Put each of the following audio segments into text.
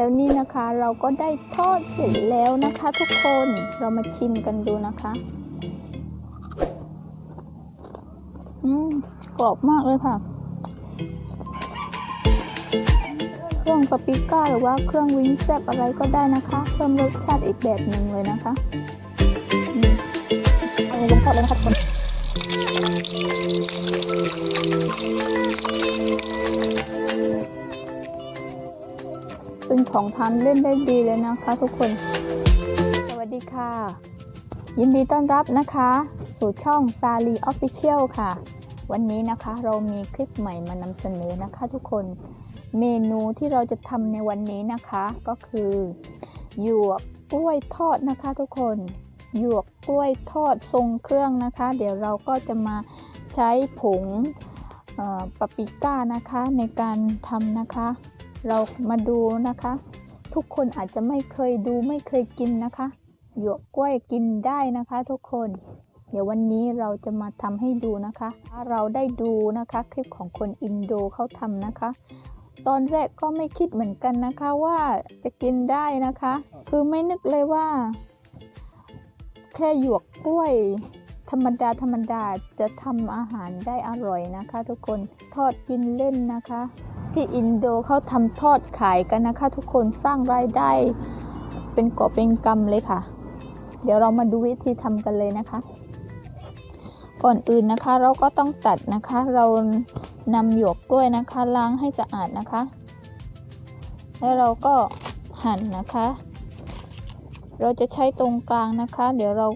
แล้วนี่นะคะเราก็ได้ทอดเสร็จแล้วนะคะทุกคนเรามาชิมกันดูนะคะอืมกรอบมากเลยค่ะ เครื่องปาปริก้าหรือว่าเครื่องวิงแซบอะไรก็ได้นะคะเพิ่มรสชาติอีกแบบหนึ่งเลยนะคะอืมเอาลงทอดเลยนะคะทุกคน เป็นของทานเล่นได้ดีเลยนะคะทุกคน สวัสดีค่ะ ยินดีต้อนรับนะคะ สู่ช่องซาลีออฟฟิเชียลค่ะ วันนี้นะคะเรามีคลิปใหม่มานำเสนอนะคะทุกคน เมนูที่เราจะทำในวันนี้นะคะก็คือหยวกกล้วยทอดนะคะทุกคนหยวกกล้วยทอดทรงเครื่องนะคะ เดี๋ยวเราก็จะมาใช้ผงปาปริก้านะคะในการทำนะคะ เรามาดูนะคะ ทุกคนอาจจะไม่เคยดูไม่เคยกินนะคะหยวกกล้วยกินได้นะคะ ทุกคน เดี๋ยววันนี้เราจะมาทำให้ดูนะคะ เราได้ดูนะคะคลิปของคนอินโดเขาทำนะคะ ตอนแรกก็ไม่คิดเหมือนกันนะคะว่าจะกินได้นะคะ คือไม่นึกเลยว่า แค่หยวกกล้วยธรรมดาธรรมดาจะทำอาหารได้อร่อยนะคะ ทุกคนทอดกินเล่นนะคะ ที่อินโดเขาทำทอดขายกันนะคะ ทุกคนสร้างรายได้เป็นกอบเป็นกำเลยค่ะ เดี๋ยวเรามาดูวิธีทำกันเลยนะคะ ก่อนอื่นนะคะเราก็ต้องตัดนะคะ เรานำหยวกกล้วยนะคะล้างให้สะอาดนะคะ แล้วเราก็หั่นนะคะ เราจะใช้ตรงกลางนะคะ เดี๋ยวเรา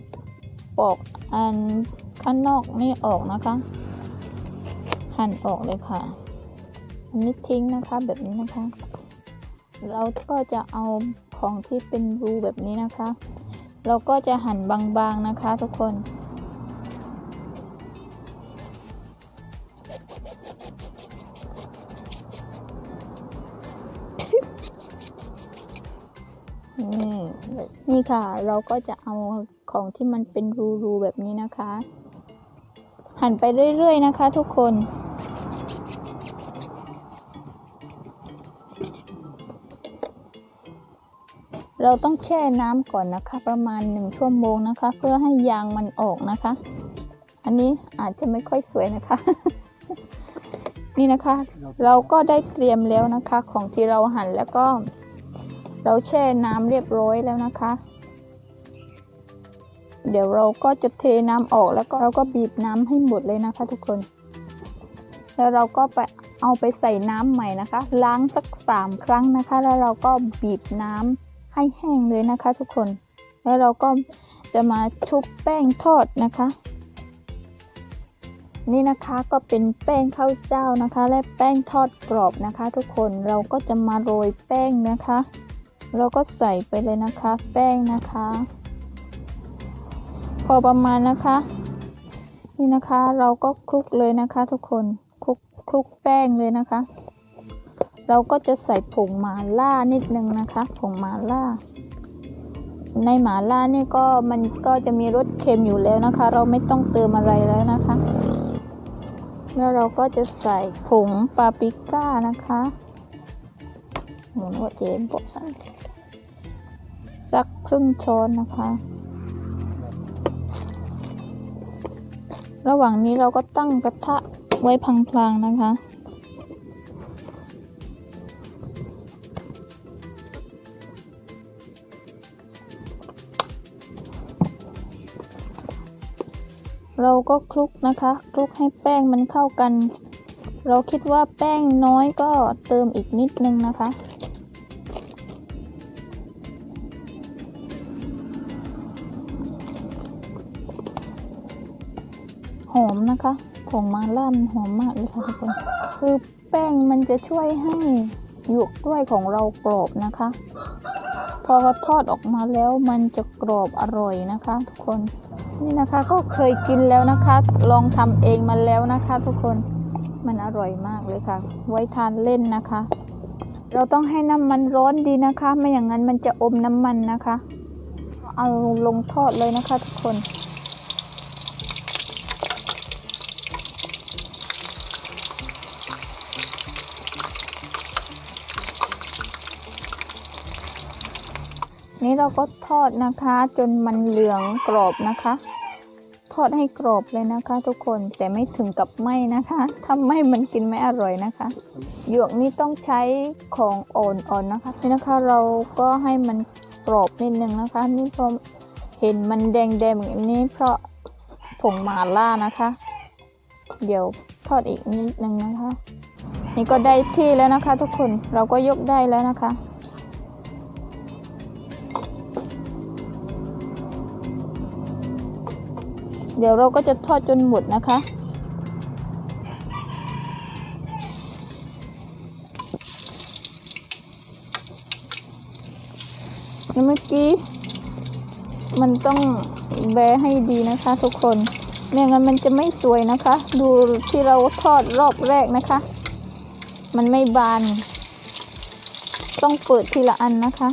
ปอกอันข้างนอกนี่ออกนะคะ หั่นออกเลยค่ะ นนี้ทิ้งนะคะแบบนี้นะคะ เราก็จะเอาของที่เป็นรูแบบนี้นะคะ เราก็จะหั่นบางๆนะคะทุกคนนี่นี่ค่ะ เราก็จะเอาของที่มันเป็นรูๆแบบนี้นะคะ หั่นไปเรื่อยๆนะคะทุกคน เราต้องแช่น้ำก่อนนะคะ ประมาณหนึ่งชั่วโมงนะคะ เพื่อให้ยางมันออกนะคะ อันนี้อาจจะไม่ค่อยสวยนะคะ นี่นะคะ เราก็ได้เตรียมแล้วนะคะ ของที่เราหั่นแล้วก็ เราแช่น้ำเรียบร้อยแล้วนะคะ เดี๋ยวเราก็จะเทน้ำออกแล้วก็เราก็บีบน้ำให้หมดเลยนะคะ ทุกคน แล้วเราก็ไปเอาไปใส่น้ำใหม่นะคะ ล้างสักสามครั้งนะคะ แล้วเราก็บีบน้ำ ให้แห้งเลยนะคะทุกคน แล้วเราก็จะมาชุบแป้งทอดนะคะ นี่นะคะก็เป็นแป้งข้าวเจ้านะคะ และแป้งทอดกรอบนะคะ ทุกคนเราก็จะมาโรยแป้งนะคะ เราก็ใส่ไปเลยนะคะ แป้งนะคะ พอประมาณนะคะ นี่นะคะเราก็คลุกเลยนะคะ ทุกคนคลุกคลุกแป้งเลยนะคะ เราก็จะใส่ผงหมาล่านิดนึงนะคะผงหมาล่า ในหมาล่านี่ก็มันก็จะมีรสเค็มอยู่แล้วนะคะ เราไม่ต้องเติมอะไรแล้วนะคะ แล้วเราก็จะใส่ผงปาปริก้านะคะหมุนหัวเจมโปะสันสักครึ่งช้อนนะคะ ระหว่างนี้เราก็ตั้งกระทะไว้พลางๆนะคะ เราก็คลุกนะคะ คลุกให้แป้งมันเข้ากัน เราคิดว่าแป้งน้อยก็เติมอีกนิดนึงนะคะ หอมนะคะผงมาล่ามันหอมมากเลยค่ะทุกคนคือแป้งมันจะช่วยให้หยวกกล้วยของเรากรอบนะคะ พอทอดออกมาแล้วมันจะกรอบอร่อยนะคะ ทุกคนนี่นะคะก็เคยกินแล้วนะคะ ลองทำเองมาแล้วนะคะ ทุกคนมันอร่อยมากเลยค่ะ ไว้ทานเล่นนะคะ เราต้องให้น้ำมันร้อนดีนะคะ ไม่อย่างนั้นมันจะอมน้ำมันนะคะ เอาลงทอดเลยนะคะ ทุกคน นี้เราก็ทอดนะคะ จนมันเหลืองกรอบนะคะ ทอดให้กรอบเลยนะคะ ทุกคนแต่ไม่ถึงกับไหมนะคะถ้าไหมมันกินไม่อร่อยนะคะ หยวกนี่ต้องใช้ของอ่อนๆนะคะนี่นะคะเราก็ให้มันกรอบนิดนึงนะคะ นี่เพราะเห็นมันแดงๆแบบนี้เพราะผงมาล่านะคะ เดี๋ยวทอดอีกนิดนึงนะคะ นี่ก็ได้ที่แล้วนะคะ ทุกคนเราก็ยกได้แล้วนะคะ เดี๋ยวเราก็จะทอดจนหมดนะคะ เมื่อกี้ มันต้องแบะให้ดีนะคะทุกคน ไม่งั้นมันจะไม่สวยนะคะ ดูที่เราทอดรอบแรกนะคะ มันไม่บาน ต้องเปิดทีละอันนะคะ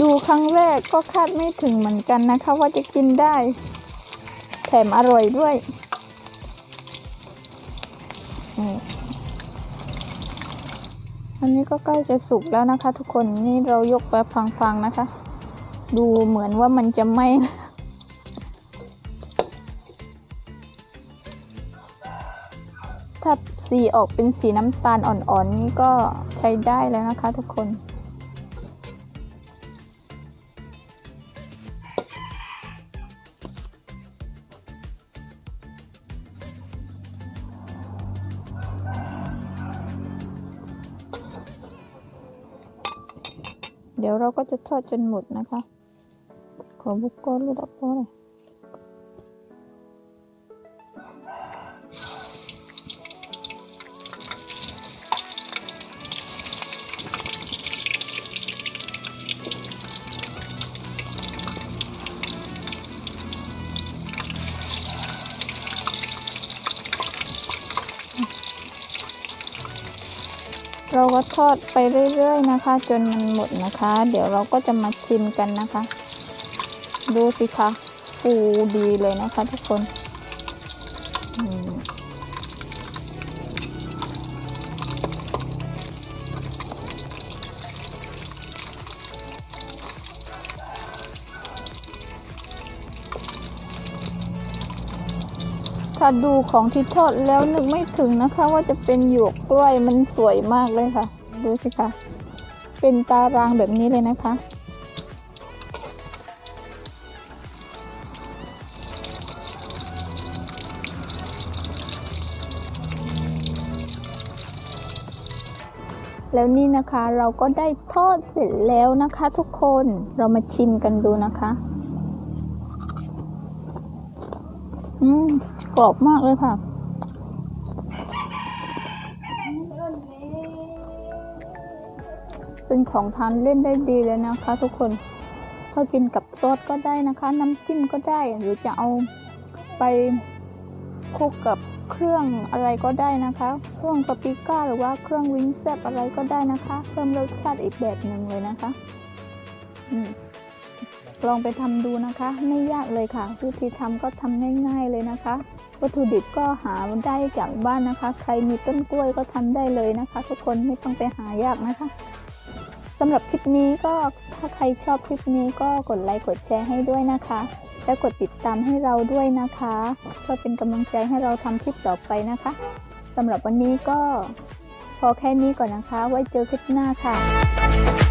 ดูครั้งแรกก็คาดไม่ถึงเหมือนกันนะคะ ว่าจะกินได้ แถมอร่อยด้วยอันนี้ก็ใกล้จะสุกแล้วนะคะ ทุกคนนี่เรายกไปพังๆนะคะ ดูเหมือนว่ามันจะไหม้ถ้าสีออกเป็นสีน้ำตาลอ่อนๆนี่ก็ใช้ได้แล้วนะคะทุกคน ดี๋ยวเราก็จะทอดจนหมดนะคะ ขอบุกก้อนลูกตะโพเลย เราก็ทอดไปเรื่อยๆนะคะ จนมันหมดนะคะ เดี๋ยวเราก็จะมาชิมกันนะคะ ดูสิคะฟูดีเลยนะคะทุกคน ถ้าดูของที่ทอดแล้วนึกไม่ถึงนะคะ ว่าจะเป็นหยวกกล้วยมันสวยมากเลยค่ะ ดูสิคะเป็นตารางแบบนี้เลยนะคะ แล้วนี่นะคะเราก็ได้ทอดเสร็จแล้วนะคะ ทุกคนเรามาชิมกันดูนะคะ อืม กรอบมากเลยค่ะ เป็นของทานเล่นได้ดีเลยนะคะทุกคนถ้ากินกับซอสก็ได้นะคะ น้ำจิ้มก็ได้ หรือจะเอาไปคลุกกับเครื่องอะไรก็ได้นะคะ เครื่องปาปริก้าหรือว่าเครื่องวิงแซบอะไรก็ได้นะคะ เพิ่มรสชาติอีกแบบหนึ่งเลยนะคะอืมลองไปทำดูนะคะ ไม่ยากเลยค่ะ วิธีทำก็ทำง่ายๆเลยนะคะ วัตถุดิบก็หาได้จากบ้านนะคะ ใครมีต้นกล้วยก็ทำได้เลยนะคะ ทุกคนไม่ต้องไปหายากนะคะสำหรับคลิปนี้ก็ถ้าใครชอบคลิปนี้ก็กดไลค์กดแชร์ให้ด้วยนะคะ และกดติดตามให้เราด้วยนะคะเพื่อเป็นกำลังใจให้เราทำคลิปต่อไปนะคะสำหรับวันนี้ก็พอแค่นี้ก่อนนะคะ ไว้เจอคลิปหน้าค่ะ